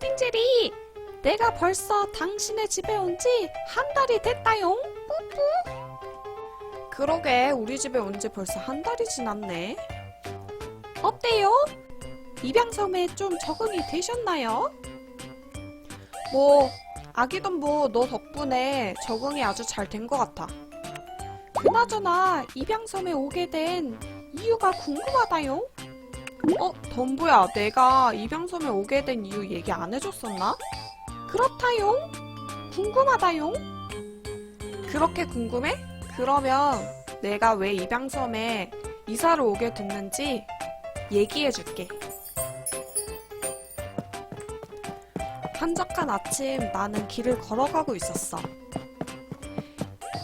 푸딩 제리! 내가 벌써 당신의 집에 온 지 한 달이 됐다용? 뿌뿌! 그러게, 우리 집에 온 지 벌써 한 달이 지났네. 어때요? 입양섬에 좀 적응이 되셨나요? 뭐, 아기덤보 너 덕분에 적응이 아주 잘 된 것 같아. 그나저나 입양섬에 오게 된 이유가 궁금하다요. 어, 덤보야, 내가 입양섬에 오게 된 이유 얘기 안 해줬었나? 그렇다용. 궁금하다용. 그렇게 궁금해? 그러면 내가 왜 입양섬에 이사를 오게 됐는지 얘기해줄게. 한적한 아침 나는 길을 걸어가고 있었어.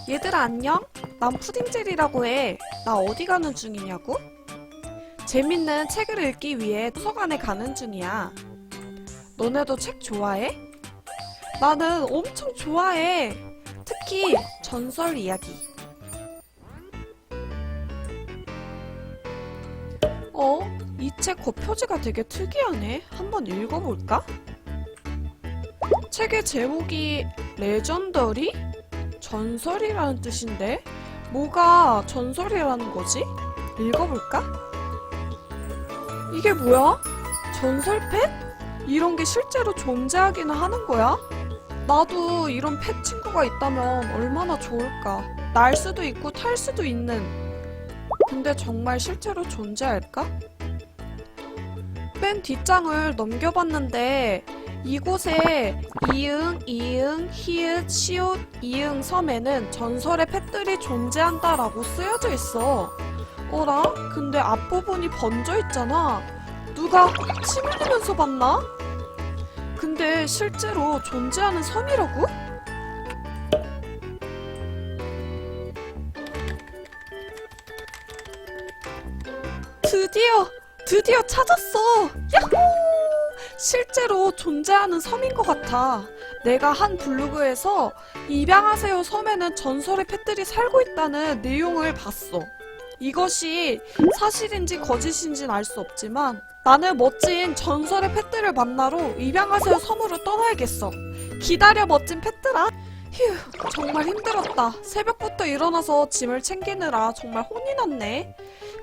얘들아 안녕? 난 푸딩젤이라고 해. 나 어디 가는 중이냐고? 재밌는 책을 읽기 위해 도서관에 가는 중이야. 너네도 책 좋아해? 나는 엄청 좋아해. 특히 전설 이야기. 어? 이 책 겉표지가 되게 특이하네. 한번 읽어볼까? 책의 제목이 레전더리? 전설이라는 뜻인데? 뭐가 전설이라는 거지? 읽어볼까? 이게 뭐야? 전설 펫? 이런 게 실제로 존재하기는 하는 거야? 나도 이런 펫 친구가 있다면 얼마나 좋을까? 날 수도 있고 탈 수도 있는. 근데 정말 실제로 존재할까? 맨 뒷장을 넘겨봤는데 이곳에 이응, 이응, 히읗, 시옷, 이응 섬에는 전설의 펫들이 존재한다라고 쓰여져 있어. 어라? 근데 앞부분이 번져 있잖아. 누가 침 흘리면서 봤나? 근데 실제로 존재하는 섬이라고? 드디어, 드디어 찾았어! 야호! 실제로 존재하는 섬인 것 같아. 내가 한 블로그에서 입양하세요 섬에는 전설의 펫들이 살고 있다는 내용을 봤어. 이것이 사실인지 거짓인지는 알 수 없지만 나는 멋진 전설의 펫들을 만나러 입양하세요 섬으로 떠나야겠어. 기다려 멋진 펫들아. 휴, 정말 힘들었다. 새벽부터 일어나서 짐을 챙기느라 정말 혼이 났네.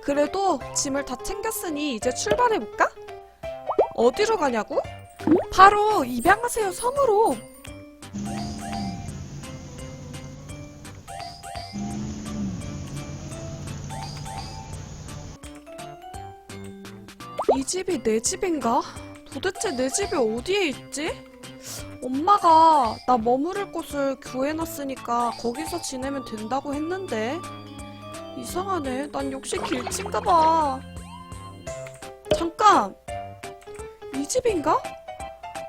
그래도 짐을 다 챙겼으니 이제 출발해볼까? 어디로 가냐고? 바로 입양하세요 섬으로. 이 집이 내 집인가? 도대체 내 집이 어디에 있지? 엄마가 나 머무를 곳을 구해놨으니까 거기서 지내면 된다고 했는데 이상하네. 난 역시 길친가 봐. 잠깐! 이 집인가?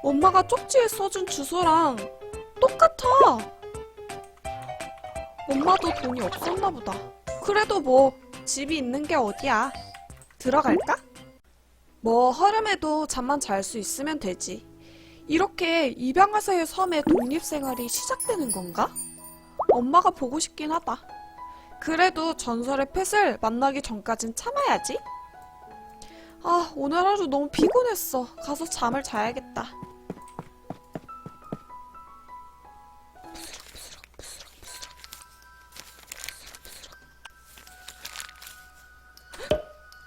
엄마가 쪽지에 써준 주소랑 똑같아! 엄마도 돈이 없었나 보다. 그래도 뭐, 집이 있는 게 어디야. 들어갈까? 뭐, 허름해도 잠만 잘 수 있으면 되지. 이렇게 입양하세요 섬의 독립생활이 시작되는 건가? 엄마가 보고 싶긴 하다. 그래도 전설의 펫을 만나기 전까진 참아야지. 아, 오늘 하루 너무 피곤했어. 가서 잠을 자야겠다.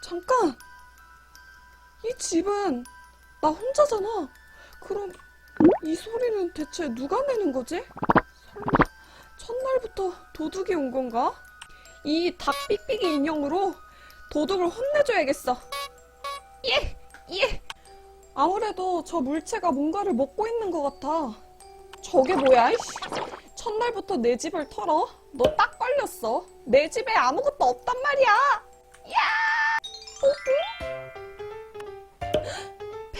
잠깐! 이 집은 나 혼자잖아. 그럼 이 소리는 대체 누가 내는 거지? 설마 첫날부터 도둑이 온 건가? 이 닭삑삑이 인형으로 도둑을 혼내줘야겠어. 예! 예! 아무래도 저 물체가 뭔가를 먹고 있는 것 같아. 저게 뭐야, 이씨. 첫날부터 내 집을 털어? 너 딱 걸렸어. 내 집에 아무것도 없단 말이야. 야! 어?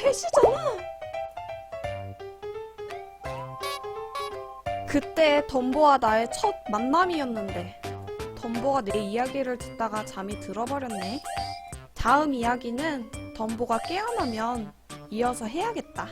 펫이잖아. 그때 덤보와 나의 첫 만남이었는데 덤보가 내 이야기를 듣다가 잠이 들어버렸네. 다음 이야기는 덤보가 깨어나면 이어서 해야겠다.